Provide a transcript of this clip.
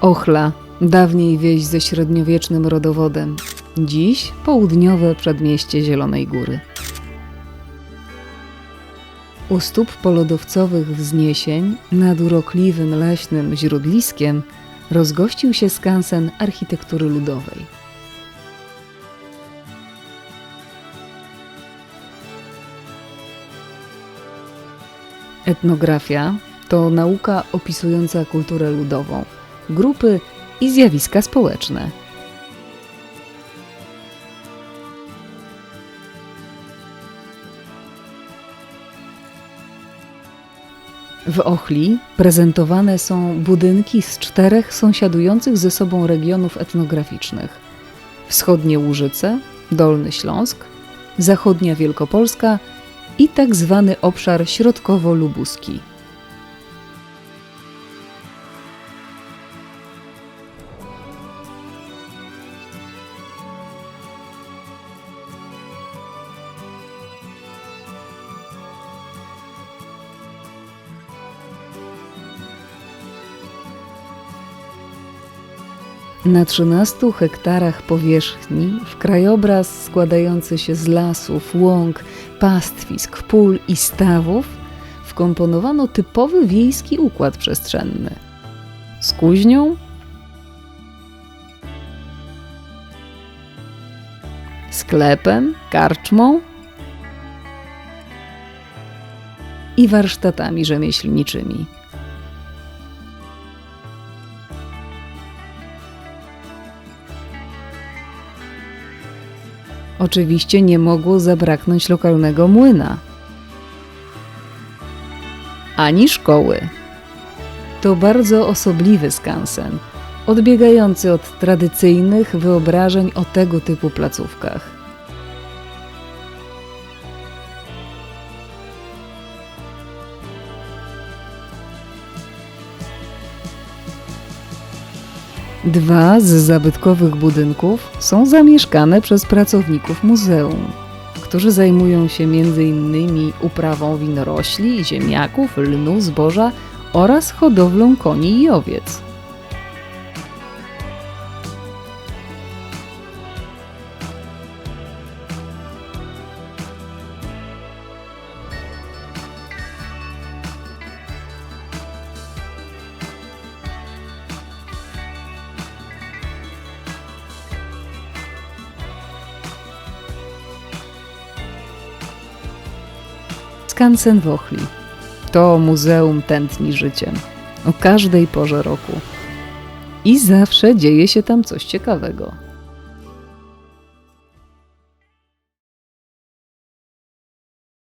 Ochla, dawniej wieś ze średniowiecznym rodowodem. Dziś południowe przedmieście Zielonej Góry. U stóp polodowcowych wzniesień, nad urokliwym leśnym źródliskiem, rozgościł się skansen architektury ludowej. Etnografia to nauka opisująca kulturę ludową, grupy i zjawiska społeczne. W Ochli prezentowane są budynki z czterech sąsiadujących ze sobą regionów etnograficznych: wschodnie Łużyce, Dolny Śląsk, zachodnia Wielkopolska i tak zwany obszar środkowo-lubuski. Na 13 hektarach powierzchni w krajobraz składający się z lasów, łąk, pastwisk, pól i stawów wkomponowano typowy wiejski układ przestrzenny. Z kuźnią, sklepem, karczmą i warsztatami rzemieślniczymi. Oczywiście nie mogło zabraknąć lokalnego młyna. Ani szkoły. To bardzo osobliwy skansen, odbiegający od tradycyjnych wyobrażeń o tego typu placówkach. Dwa z zabytkowych budynków są zamieszkane przez pracowników muzeum, którzy zajmują się m.in. uprawą winorośli, ziemniaków, lnu, zboża oraz hodowlą koni i owiec. Skansen w Ochli. To muzeum tętni życiem. O każdej porze roku. I zawsze dzieje się tam coś ciekawego.